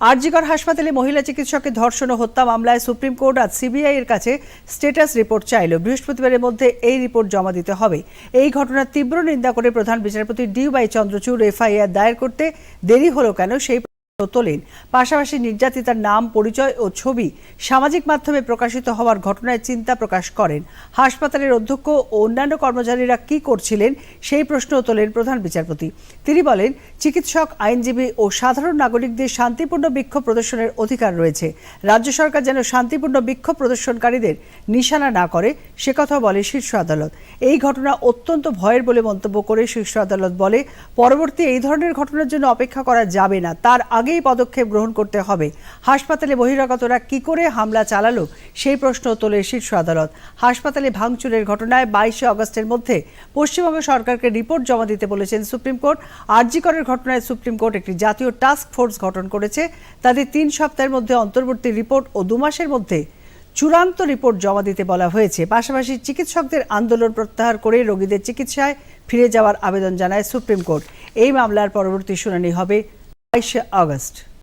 আরজিকর হাসপাতালে মহিলা চিকিৎসকের ধর্ষণ ও হত্যা মামলায় সুপ্রিম কোর্ট আজ সিবিআই এর কাছে স্টেটাস রিপোর্ট চাইল। বৃহস্পতিবারের মধ্যে এই রিপোর্ট জমা দিতে হবে। এই ঘটনার তীব্র নিন্দা করে প্রধান বিচারপতি ডি ওয়াই চন্দ্রচূড় এফআইআর দায়ের করতে দেরি হলো কেন? সেই তোলেন। পাশাপাশি নির্যাতিতার নাম, পরিচয় ও ছবি সামাজিক মাধ্যমে প্রকাশিত হওয়ার ঘটনায় চিন্তা প্রকাশ করেন। হাসপাতালের অধ্যক্ষ ও অন্যান্য কর্মচারীরা কি করছিলেন সেই প্রশ্ন তোলেন প্রধান বিচারপতি। তিনি বলেন, চিকিৎসক, আইনজীবী ও সাধারণ নাগরিকদের শান্তিপূর্ণ বিক্ষোভ প্রদর্শনের অধিকার রয়েছে। রাজ্য সরকার যেন শান্তিপূর্ণ বিক্ষোভ প্রদর্শনকারীদের নিশানা না করে, সে কথা বলে শীর্ষ আদালত। এই ঘটনা অত্যন্ত ভয়ের বলে মন্তব্য করে শীর্ষ আদালত বলে, পরবর্তী এই ধরনের ঘটনার জন্য অপেক্ষা করা যাবে না, তার আগেই পদক্ষেপ গ্রহণ করতে হবে। হাসপাতালে বহিরাগতরা কি করে হামলা চালালো, সেই প্রশ্ন তোলে শীর্ষ আদালত। হাসপাতালে ভাঙচুরের ঘটনায় বাইশে অগস্টের মধ্যে পশ্চিমবঙ্গ সরকারকে রিপোর্ট জমা দিতে বলেছেন সুপ্রিম কোর্ট। আরজিকরের ঘটনায় সুপ্রিম কোর্ট একটি জাতীয় টাস্ক ফোর্স গঠন করেছে। তাদের তিন সপ্তাহের মধ্যে অন্তর্বর্তী রিপোর্ট ও দু মাসের মধ্যে চূড়ান্ত রিপোর্ট জমা দিতে বলা হয়েছে। পাশাপাশি চিকিৎসকদের আন্দোলন প্রত্যাহার করে রোগীদের চিকিৎসায় ফিরে যাওয়ার আবেদন জানায় সুপ্রিম কোর্ট। এই মামলার পরবর্তী শুনানি হবে বাইশে আগস্ট